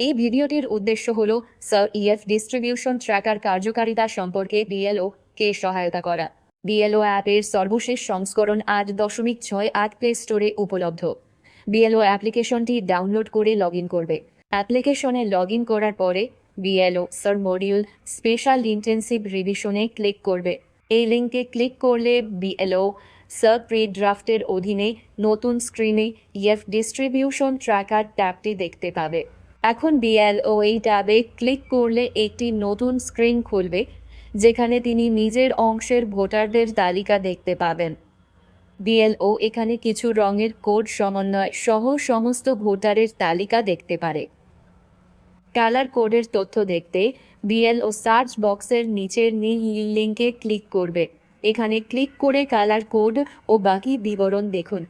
এই ভিডিওটির উদ্দেশ্য হল সার ইএফ ডিস্ট্রিবিউশন ট্র্যাকার কার্যকারিতা সম্পর্কে বিএলও কে সহায়তা করা। বিএলও অ্যাপের সর্বশেষ সংস্করণ আট দশমিক ছয় আট প্লে স্টোরে উপলব্ধ। বিএলও অ্যাপ্লিকেশনটি ডাউনলোড করে লগ করবে। অ্যাপ্লিকেশনে লগ করার পরে BLO SIR module special intensive রিভিশনে click করবে। এই লিঙ্কে ক্লিক করলে বিএলও সাব প্রি ড্রাফটের অধীনে নতুন স্ক্রিনে ইএফ ডিস্ট্রিবিউশন ট্র্যাকার ট্যাবটি দেখতে পাবে। এখন বিএলও এই ট্যাবে ক্লিক করলে একটি নতুন স্ক্রিন খুলবে, যেখানে তিনি নিজের অংশের ভোটারদের তালিকা দেখতে পাবেন। বিএলও এখানে কিছু রঙের কোড সমন্বয় সহ সমস্ত ভোটারের তালিকা দেখতে পারে। কালার কোডের তথ্য দেখতে বিএলও সার্চ বক্সের নিচের নীল লিঙ্কে ক্লিক করবে। এখানে ক্লিক করে কালার কোড ও বাকি বিবরণ দেখুন।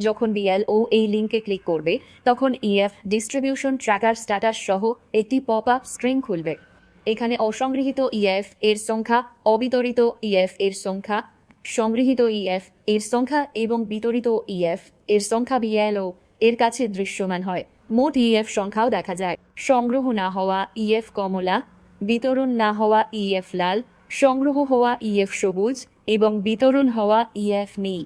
যখন বিএলও এই লিঙ্কে ক্লিক করবে তখন ইএফ ডিস্ট্রিবিউশন ট্র্যাকার স্ট্যাটাস সহ একটি পপ আপ স্ক্রিন খুলবে এখানে অসংগৃহীত ইএফ এর সংখ্যা অবিতরিত ইএফ এর সংখ্যা সংগৃহীত ইএফ এর সংখ্যা এবং বিতরিত ইএফ এর সংখ্যা বিএলও এর কাছে দৃশ্যমান হয় মোট ইএফ সংখ্যাও দেখা যায় সংগ্রহ না হওয়া ইএফ কমলা বিতরণ না হওয়া ইএফ লাল সংগ্রহ হওয়া ইএফ সবুজ এবং বিতরণ হওয়া ইএফ নীল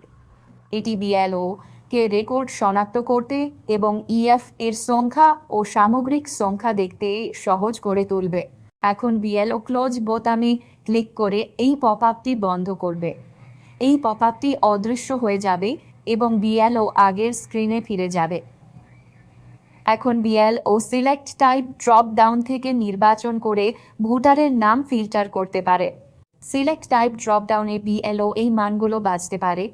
এটি বিএলও কে রেকর্ড শনাক্ত করতে এবং ইএফ এর সংখ্যা ও সামগ্রিক সংখ্যা দেখতে সহজ করে তুলবে। এখন বিএলও ক্লোজ বোতামে ক্লিক করে এই পপ আপটি বন্ধ করবে। এই পপ আপটি অদৃশ্য হয়ে যাবে এবং বিএলও আগের স্ক্রিনে ফিরে যাবে। এখন BLO select type drop down থেকে নির্বাচন করে ভোটারের নাম ফিল্টার করতে পারে। সিলেক্ট টাইপ ড্রপ ডাউনে বিএলও এই মানগুলো বাঁচতে পারে।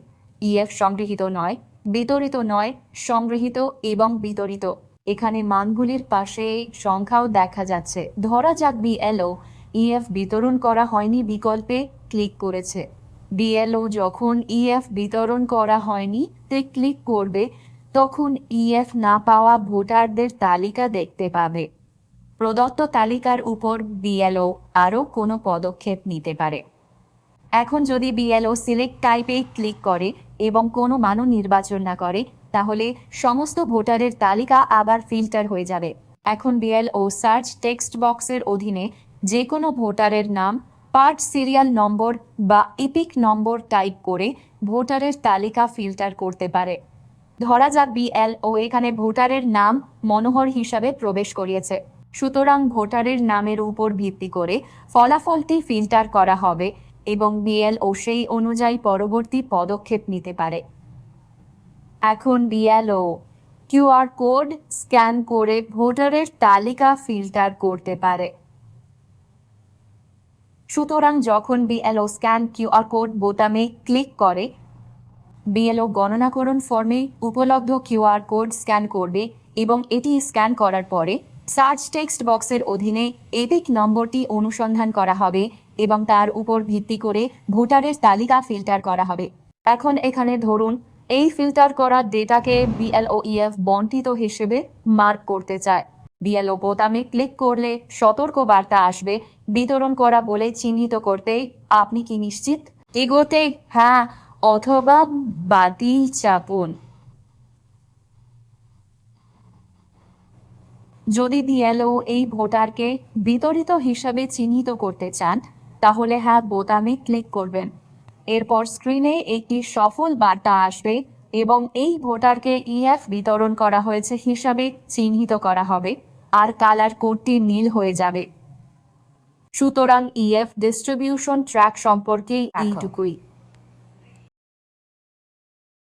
ইএফ সংগৃহীত নয়। বিতরিত নয়, সংগৃহীত এবং বিতরিত। এখানে মানগুলির পাশে সংখ্যাও দেখা যাচ্ছে। ধরা যাক বিএলও। ইএফ বিতরণ করা হয়নি বিকল্পে ক্লিক করেছে। বিএলও যখন ইএফ বিতরণ করা হয়নি তে ক্লিক করবে, তখন ইএফ না পাওয়া ভোটারদের তালিকা দেখতে পাবে। প্রদত্ত তালিকার উপর বিএলও আরও কোনো পদক্ষেপ নিতে পারে। এখন যদি বিএলও সিলেক্ট টাইপে ক্লিক করে এবং কোনো মানও নির্বাচন না করে, তাহলে সমস্ত ভোটারের তালিকা আবার ফিল্টার হয়ে যাবে। এখন বিএল ও সার্চ টেক্সট বক্সের অধীনে যে কোনো ভোটারের নাম, পার্ট সিরিয়াল নম্বর বা ইপিক নম্বর টাইপ করে ভোটারের তালিকা ফিল্টার করতে পারে। ধরা যাক বিএল ও এখানে ভোটারের নাম মনোহর হিসাবে প্রবেশ করিয়েছে। সুতরাং ভোটারের নামের উপর ভিত্তি করে ফলাফলটি ফিল্টার করা হবে এবং বিএলও সেই অনুযায়ী পরবর্তী পদক্ষেপ নিতে পারে। এখন বিএলও কিউআর কোড স্ক্যান করে ভোটারের তালিকা ফিল্টার করতে পারে। সুতরাং যখন বিএলও স্ক্যান কিউআর কোড বোতামে ক্লিক করে বিএলও গণনাকরণ ফর্মে উপলব্ধ কিউআর কোড স্ক্যান করবে এবং এটি স্ক্যান করার পরে সার্চ টেক্সট বক্সের অধীনে এপিক নম্বরটি অনুসন্ধান করা হবে এবং তার উপর ভিত্তি করে ভোটারের তালিকা ফিল্টার করা হবে। এখন এখানে ধরুন, এই ফিল্টার করা ডেটাকে বিএলওইএফ বন্টিত হিসেবে মার্ক করতে চায়। বিএলও বোতামে ক্লিক করলে সতর্ক বার্তা আসবে, বিতরণ করা বলে চিহ্নিত করতে আপনি কি নিশ্চিত? এগোতে হ্যাঁ অথবা বাতি চাপুন। যদি বিএলও এই ভোটারকে বিতরিত হিসাবে চিহ্নিত করতে চান তাহলে হ্যাঁ বোতামে ক্লিক করবেন। এরপর স্ক্রিনে একটি সফল বার্তা আসবে এবং এই ভোটারকে ইএফ বিতরণ করা হয়েছে হিসাবে চিহ্নিত করা হবে আর কালার কোডটি নীল হয়ে যাবে। সুতরাং ইএফ ডিস্ট্রিবিউশন ট্র্যাক সম্পর্কে এইটুকুই।